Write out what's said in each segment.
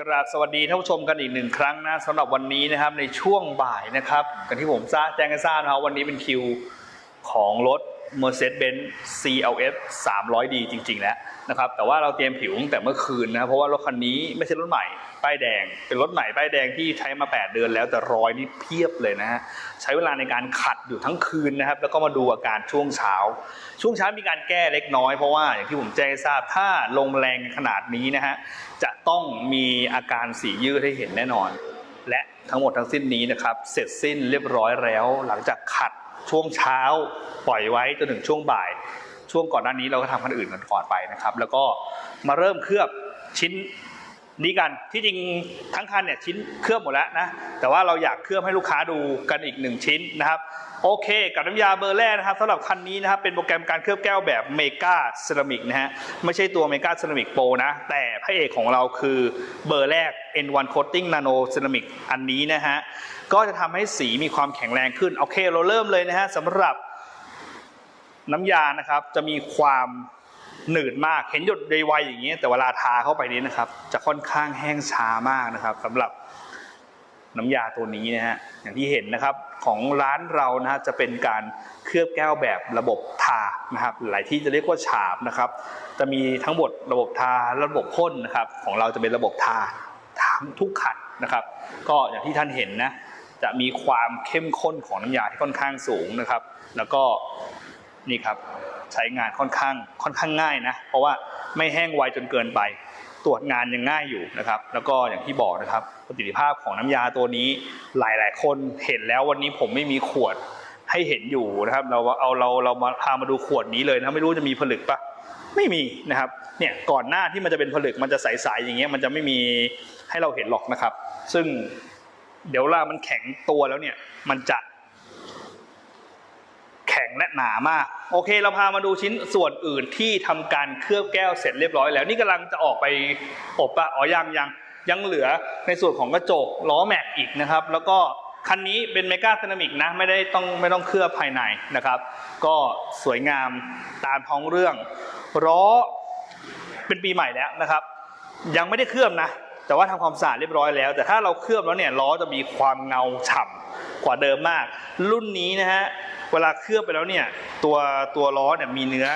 กราบสวัสดีท่านผู้ชมกันอีกหนึ่งครั้งนะสำหรับวันนี้นะครับในช่วงบ่ายนะครับกันที่ผมทราบแจ้งกันทราบนะครับวันนี้เป็นคิวของรถ Mercedes-Benz CLS 300D จริง ๆ แล้วนะครับ แต่ว่าเราเตรียมผิวตั้งแต่เมื่อคืนนะ เพราะว่ารถคันนี้ไม่ใช่รถใหม่ ป้ายแดง เป็นรถใหม่ป้ายแดงที่ใช้มา 8 เดือนแล้วแต่รอยนี่เพียบเลยนะฮะ ใช้เวลาในการขัดอยู่ทั้งคืนนะครับ แล้วก็มาดูอาการช่วงเช้า ช่วงเช้ามีการแก้เล็กน้อย เพราะว่าอย่างที่ผมแจ้งทราบ ถ้าลงแรงขนาดนี้นะฮะ จะต้องมีอาการสียืดให้เห็นแน่นอน และ ทั้งหมดทั้งสิ้นนี้นะครับเสร็จสิ้นเรียบร้อยแล้ว หลังจากขัดช่วงเช้าปล่อยไว้จนถึงช่วงบ่าย ช่วงก่อนหน้านี้เราก็ทำคันอื่นกันก่อนไปนะครับ แล้วก็มาเริ่มเคลือบชิ้น นี้กันที่จริงทั้งคันเนี่ยชิ้นเคลือบหมดแล้วนะแต่ว่าเราอยากเคลือบให้ลูกค้าดูกันอีกหนึ่งชิ้นนะครับโอเค กับน้ำยาเบอร์แรกนะครับสำหรับคันนี้นะครับเป็นโปรแกรมการเคลือบแก้วแบบเมกาเซรามิกนะฮะไม่ใช่ตัวเมกาเซรามิกโปรนะแต่พระเอกของเราคือเบอร์แรก N1 Coating Nano Ceramic อันนี้นะฮะก็จะทำให้สีมีความแข็งแรงขึ้นโอเคเราเริ่มเลยนะฮะสำหรับน้ำยานะครับจะมีความ หนืดมาก เห็นหยดไวๆอย่างนี้แต่เวลาทาเข้าไปนี้นะครับ จะค่อนข้างแห้งช้ามากนะครับสำหรับน้ำยาตัวนี้นะฮะอย่างที่เห็นนะครับของร้านเรานะฮะจะเป็นการเคลือบแก้วแบบระบบทานะครับ หลายที่จะเรียกว่าฉาบนะครับ จะมีทั้งหมดระบบทาระบบพ่นนะครับ ของเราจะเป็นระบบทาทั้งทุกขันนะครับ ก็อย่างที่ท่านเห็นนะจะมีความเข้มข้นของน้ำยาที่ค่อนข้างสูงนะครับ แล้วก็ นี่ครับใช้งานค่อนข้างค่อนข้างง่ายนะ เพราะว่าไม่แห้งไวจนเกินไป ตรวจงานยังง่ายอยู่นะครับ แล้วก็อย่างที่บอกนะครับประสิทธิภาพของน้ำยาตัวนี้หลาย ๆ คนเห็นแล้ววันนี้ผมไม่มีขวดให้เห็นอยู่นะครับ เราเอาเราเรามาพามาดูขวดนี้เลยนะไม่รู้จะมีผลึกปะไม่มีนะครับเนี่ยก่อนหน้าที่มันจะเป็นผลึกมันจะใสๆอย่างเงี้ยมันจะไม่มีให้เราเห็นหรอกนะครับ ซึ่งเดี๋ยวเวลามันแข็งตัวแล้วเนี่ยมันจะ ข็งและหนามาก โอเคเราพามาดูชิ้นส่วนอื่นที่ทำการเคลือบแก้วเสร็จเรียบร้อยแล้ว นี่กำลังจะออกไปอบปะอ๋อยังยังยังเหลือในส่วนของกระจกล้อแม็กอีกนะครับ แล้วก็คันนี้เป็นเมกาเซรามิกนะไม่ได้ต้องไม่ต้องเคลือบภายในนะครับ ก็สวยงามตามท้องเรื่องล้อเป็นปีใหม่แล้วนะครับ ยังไม่ได้เคลือบนะ แต่ว่าทำความสะอาดเรียบร้อยแล้ว แต่ถ้าเราเคลือบแล้วเนี่ยล้อจะมีความเงาฉ่ำกว่าเดิมมาก รุ่นนี้นะฮะ เวลาเคลือบไปแล้วเนี่ยตัวตัวล้อเนี่ยมีเนื้อ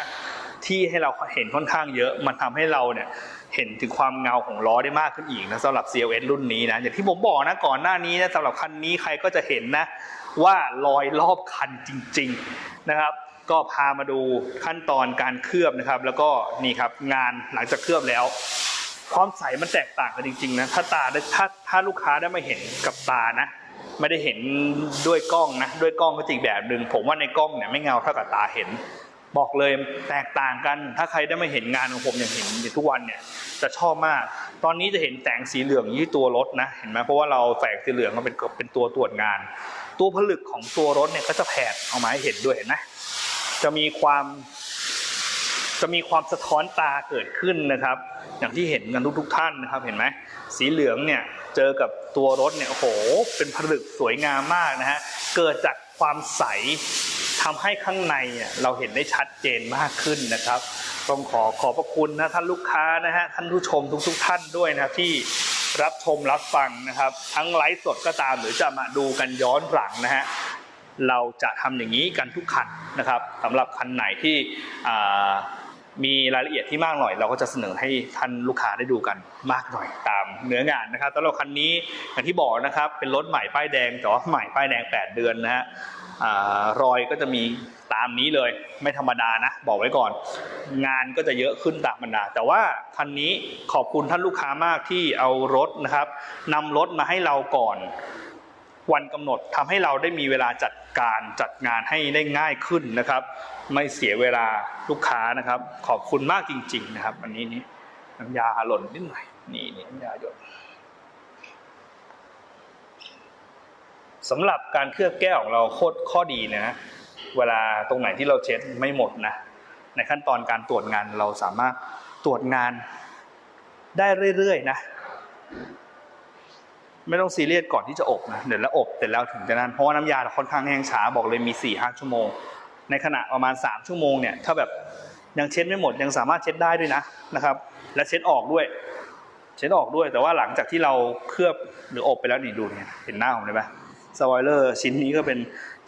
ที่ให้เราเห็นค่อนข้างเยอะ มันทำให้เราเนี่ยเห็นถึงความเงาของล้อได้มากขึ้นอีกนะสำหรับ CLS รุ่นนี้นะอย่างที่ผมบอกนะก่อนหน้านี้นะสำหรับคันนี้ใครก็จะเห็นนะว่ารอยรอบคันจริง ๆนะครับ ก็พามาดูขั้นตอนการเคลือบนะครับ แล้วก็นี่ครับงานหลังจากเคลือบแล้ว ความใสมันแตกต่างกันจริงๆนะถ้าตาถ้าถ้าลูกค้าได้มาเห็นกับตานะ ไม่ได้เห็นด้วยกล้องนะด้วยกล้องก็จริงแบบหนึ่งผมว่าในกล้องเนี่ยไม่เงาเท่ากับตาเห็น บอกเลยแตกต่างกัน ถ้าใครได้มาเห็นงานของผมอย่างเห็นอยู่ทุกวันเนี่ยจะชอบมาก ตอนนี้จะเห็นแสงสีเหลืองยี่ตัวรถนะเห็นไหมเพราะว่าเราแสงสีเหลืองก็เป็นเป็นตัวตรวจงาน ตัวผลึกของตัวรถเนี่ยก็จะแผดออกมาให้เห็นด้วยเห็นไหมจะมีความจะมีความสะท้อนตาเกิดขึ้นนะครับ อย่างที่เห็นกันทุกๆท่านนะครับ เห็นไหมสีเหลืองเนี่ย เจอกับตัวรถเนี่ยโอ้โหเป็นผลึกสวยงามมากนะฮะเกิดจากความใสทำให้ข้างในเนี่ยเราเห็นได้ชัดเจนมากขึ้นนะครับ ต้องขอขอบพระคุณนะท่านลูกค้านะฮะท่านผู้ชมทุกๆท่านด้วยนะที่รับชมรับฟังนะครับ ทั้งไลฟ์สดก็ตามหรือจะมาดูกันย้อนหลังนะฮะเราจะทำอย่างนี้กันทุกคันนะครับสำหรับคันไหนที่ มีรายละเอียดที่มากหน่อย เราก็จะเสนอให้ท่านลูกค้าได้ดูกันมากหน่อยตามเนื้องานนะครับสำหรับคันนี้อย่างที่บอกนะครับเป็นรถใหม่ป้ายแดงแต่ว่าใหม่ป้ายแดง 8 เดือนนะฮะรอยก็จะมีตามนี้เลยไม่ธรรมดานะ บอกไว้ก่อน งานก็จะเยอะขึ้นตามบรรดา แต่ว่าคันนี้ขอบคุณท่านลูกค้ามากที่เอารถนะครับนำรถมาให้เราก่อน วันกำหนดทำให้เราได้มีเวลาจัดการจัดงานให้ได้ง่ายขึ้นนะครับ ไม่เสียเวลาลูกค้านะครับ ขอบคุณมากจริง ๆ นะครับ อันนี้นี่น้ำยาหล่นนิดหน่อยนี่นี่น้ำยาหยดสำหรับการเคลือบแก้วของเราโคตรข้อดีนะเวลาตรงไหนที่เราเช็ดไม่หมดนะในขั้นตอนการตรวจงานเราสามารถตรวจงานได้เรื่อยๆนะ ไม่ต้องซีเรียสก่อนที่จะอบนะเดี๋ยวแล้วอบเสร็จแล้วถึงจะนั้นเพราะว่าน้ำยาเราค่อนข้างแห้งช้าบอกเลยมี4ี่ห้าชั่วโมง ในขณะประมาณ 3 ชั่วโมงเนี่ยถ้าแบบยังเช็ดไม่หมดยังสามารถเช็ดได้ด้วยนะนะครับ และเช็ดออกด้วย เช็ดออกด้วย แต่ว่าหลังจากที่เราเคลือบหรืออบไปแล้วนี่ดูเนี่ยเห็นหน้าผมได้ไหมสปอยเลอร์ชิ้นนี้ก็เป็น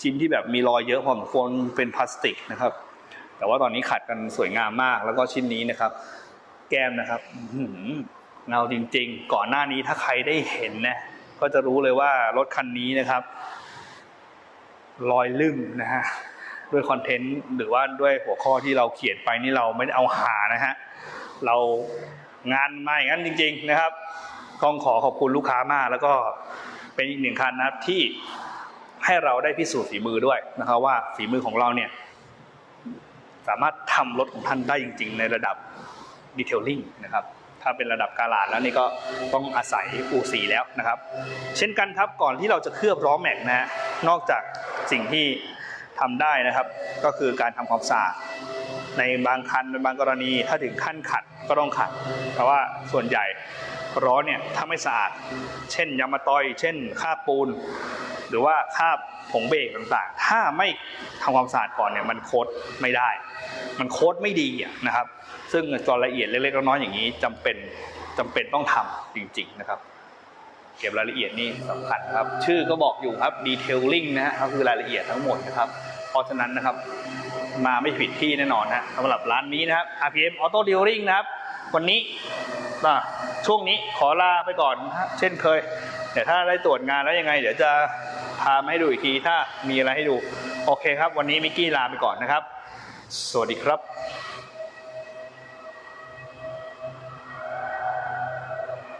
ชิ้นที่แบบมีรอยเยอะพอสมควรเป็นพลาสติกนะครับ แต่ว่าตอนนี้ขัดกันสวยงามมากแล้วก็ชิ้นนี้นะครับ แก้มนะครับเงาจริงๆ ก่อนหน้านี้ถ้าใครได้เห็นนะ ก็จะรู้เลยว่ารถคันนี้นะครับรอยลืมนะฮะด้วยคอนเทนต์หรือว่าด้วยหัวข้อที่เราเขียนไปนี่เราไม่ได้เอาหานะฮะเรางานมาอย่างนั้นจริง ๆนะครับต้องขอขอบคุณลูกค้ามาก แล้วก็เป็นอีกหนึ่งคันนะครับที่ให้เราได้พิสูจน์ฝีมือด้วยนะครับ ว่าฝีมือของเราเนี่ยสามารถทำรถของท่านได้จริง ๆ ในระดับดีเทลลิ่งนะครับ ถ้าเป็นระดับกาลาดแล้วนี่ก็ต้องอาศัยอูสีแล้วนะครับ เช่นกันครับก่อนที่เราจะเคลือบล้อแม็กนะฮะนอกจากสิ่งที่ทำได้นะครับ ก็คือการทำความสะอาดในบางคันในบางกรณี ถ้าถึงขั้นขัดก็ต้องขัดแต่ว่าส่วนใหญ่ล้อเนี่ยถ้าไม่สะอาด เช่นยามาตอย เช่นคราปูน หรือว่าคราบผงเบรกต่างๆ ถ้าไม่ทำความสะอาดก่อนเนี่ยมันโคดไม่ได้ มันโคดไม่ดีนะครับ ซึ่งรายละเอียดเล็กๆน้อยๆอย่างนี้จำเป็นจำเป็นต้องทำจริง ๆนะครับ เก็บรายละเอียดนี่สำคัญครับ ชื่อก็บอกอยู่ครับ detailing นะฮะก็คือรายละเอียดทั้งหมดนะครับ เพราะฉะนั้นนะครับมาไม่ผิดที่แน่นอนนะสำหรับร้านนี้นะครับ RPM Auto Detailing นะครับ วันนี้อะช่วงนี้ขอลาไปก่อนนะเช่นเคยเดี๋ยวถ้าได้ตรวจงานแล้วยังไง เดี๋ยวจะ พามาให้ดูอีกทีถ้ามีอะไรให้ดู โอเคครับ วันนี้มิกกี้ลาไปก่อนนะครับ สวัสดีครับ